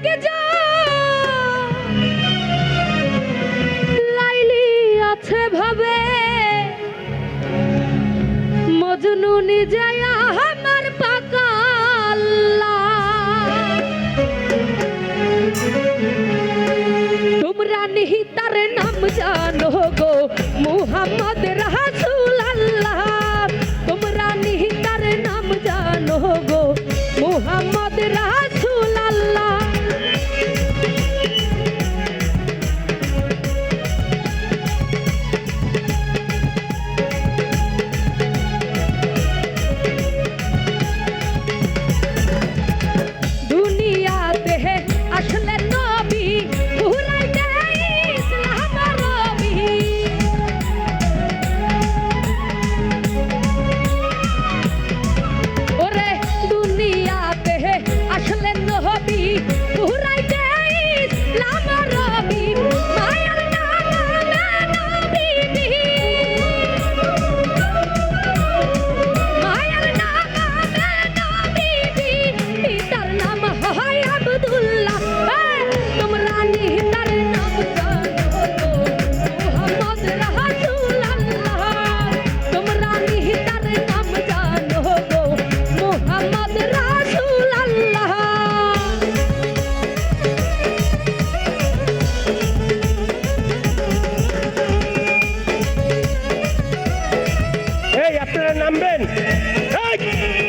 থেকে লাইলি আছে ভাবে। মজনু নিজেই আমার পাকাল্লা তোমরা নিহিতার নাম জানো গো মুহাম্মদ রাসুল আল্লাহ তোমরা নিহিতার নাম জানো গো মুহাম্মদ রাসুল Hey!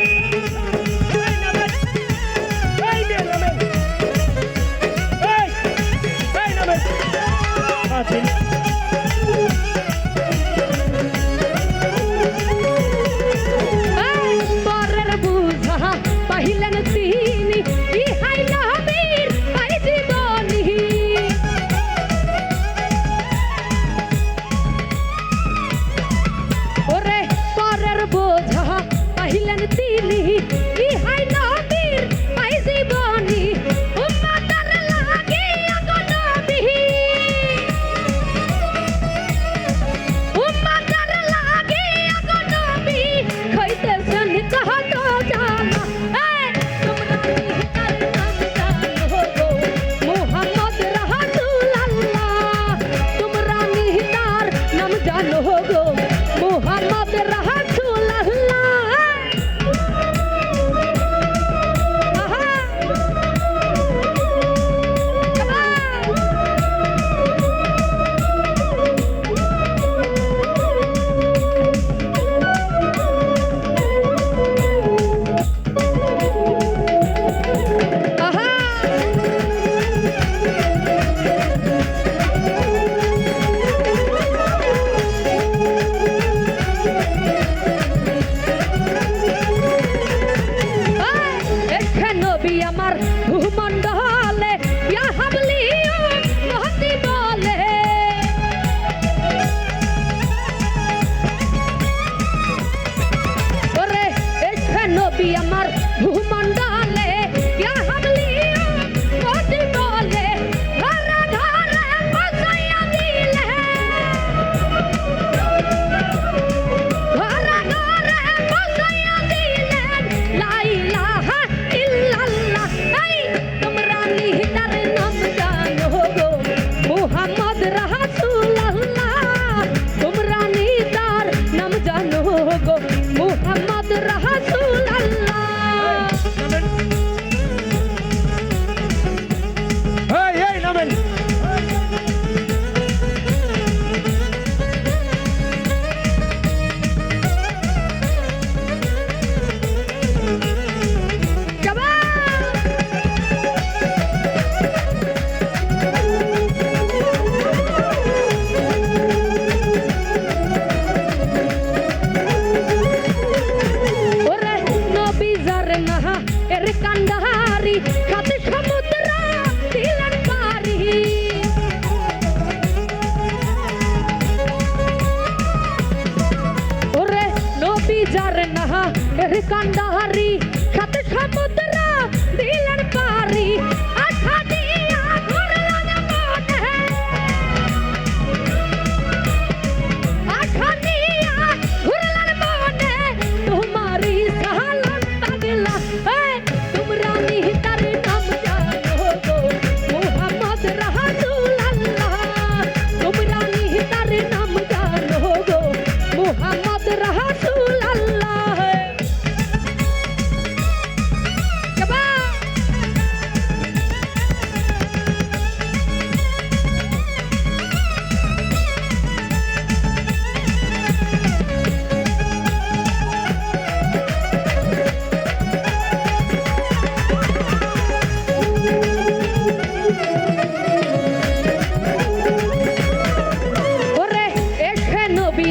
Ricanda Harry.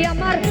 amar.